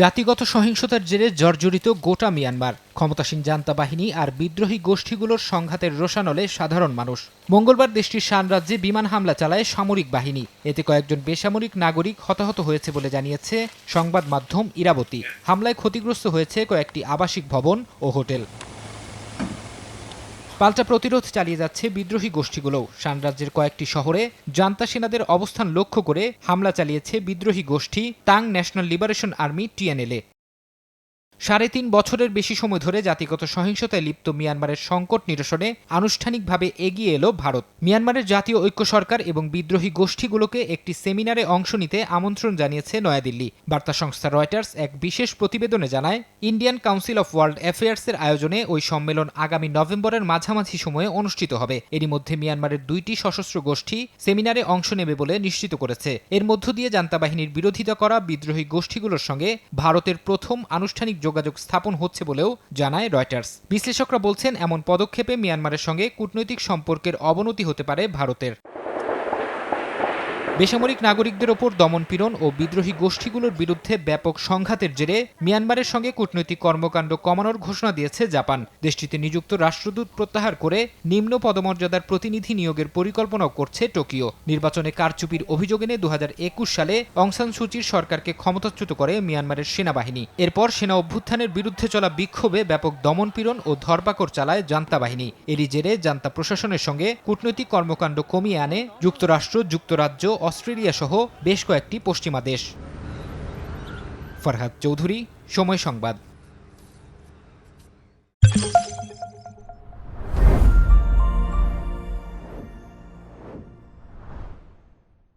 জাতিগত সহিংসতার জেরে জর্জরিত গোটা মিয়ানমার, ক্ষমতাসীন জান্তা বাহিনী আর বিদ্রোহী গোষ্ঠীগুলোর সংঘাতের রোষানলে সাধারণ মানুষ। মঙ্গলবার দেশটির শান রাজ্যে বিমান হামলা চালায় সামরিক বাহিনী। এতে কয়েকজন বেসামরিক নাগরিক হতাহত হয়েছে বলে জানিয়েছে সংবাদ মাধ্যম ইরাবতী। হামলায় ক্ষতিগ্রস্ত হয়েছে কয়েকটি আবাসিক ভবন ও হোটেল। পাল্টা প্রতিরোধ চালিয়ে যাচ্ছে বিদ্রোহী গোষ্ঠীগুলোও সানরাজ্যের কয়েকটি শহরে জান্তা সেনাদের অবস্থান লক্ষ্য করে হামলা চালিয়েছে বিদ্রোহী গোষ্ঠী Ta'ang national liberation army TNLA সাড়ে তিন বছরের বেশি সময় ধরে জাতিগত সহিংসতায় লিপ্ত মিয়ানমারের সংকট নিরসনে আনুষ্ঠানিকভাবে এগিয়ে এলো ভারত। মিয়ানমারের জাতীয় ঐক্য সরকার এবং বিদ্রোহী গোষ্ঠীগুলোকে একটি সেমিনারে অংশ নিতে আমন্ত্রণ জানিয়েছে নয়াদিল্লি। বার্তা সংস্থা রয়টার্স এক বিশেষ প্রতিবেদনে জানায়, ইন্ডিয়ান কাউন্সিল অফ ওয়ার্ল্ড অ্যাফেয়ার্সের আয়োজনে ওই সম্মেলন আগামী নভেম্বরের মাঝামাঝি সময়ে অনুষ্ঠিত হবে। এরই মধ্যে মিয়ানমারের দুইটি সশস্ত্র গোষ্ঠী সেমিনারে অংশ নেবে বলে নিশ্চিত করেছে। এর মধ্য দিয়ে জান্তা বাহিনীর বিরোধিতা করা বিদ্রোহী গোষ্ঠীগুলোর সঙ্গে ভারতের প্রথম আনুষ্ঠানিক যোগাযোগ স্থাপন হচ্ছে বলেও জানায় রয়টার্স। বিশ্লেষকরা বলছেন, এমন পদক্ষেপে মিয়ানমারের সঙ্গে কূটনৈতিক সম্পর্কের অবনতি হতে পারে ভারতের। বেসামরিক নাগরিকদের ওপর দমনপীড়ন ও বিদ্রোহী গোষ্ঠীগুলোর বিরুদ্ধে ব্যাপক সংঘাতের জেরে মিয়ানমারের সঙ্গে কূটনৈতিক কর্মকাণ্ড কমানোর ঘোষণা দিয়েছে জাপান। দেশটিতে নিযুক্ত রাষ্ট্রদূত প্রত্যাহার করে নিম্ন পদমর্যাদার প্রতিনিধি নিয়োগের পরিকল্পনাও করছে টোকিও। নির্বাচনে কারচুপির অভিযোগ এনে দু হাজার একুশ সালে অংসান সুচির সরকারকে ক্ষমতাচ্যুত করে মিয়ানমারের সেনাবাহিনী। এরপর সেনা অভ্যুত্থানের বিরুদ্ধে চলা বিক্ষোভে ব্যাপক দমনপীড়ন ও ধরপাকড় চালায় জান্তা বাহিনী। এরই জেরে জান্তা প্রশাসনের সঙ্গে কূটনৈতিক কর্মকাণ্ড কমিয়ে আনে যুক্তরাষ্ট্র, যুক্তরাজ্য অস্ট্রেলিয়া সহ বেশ কয়েকটি পশ্চিমা দেশ। ফরহাদ চৌধুরী সময় সংবাদ।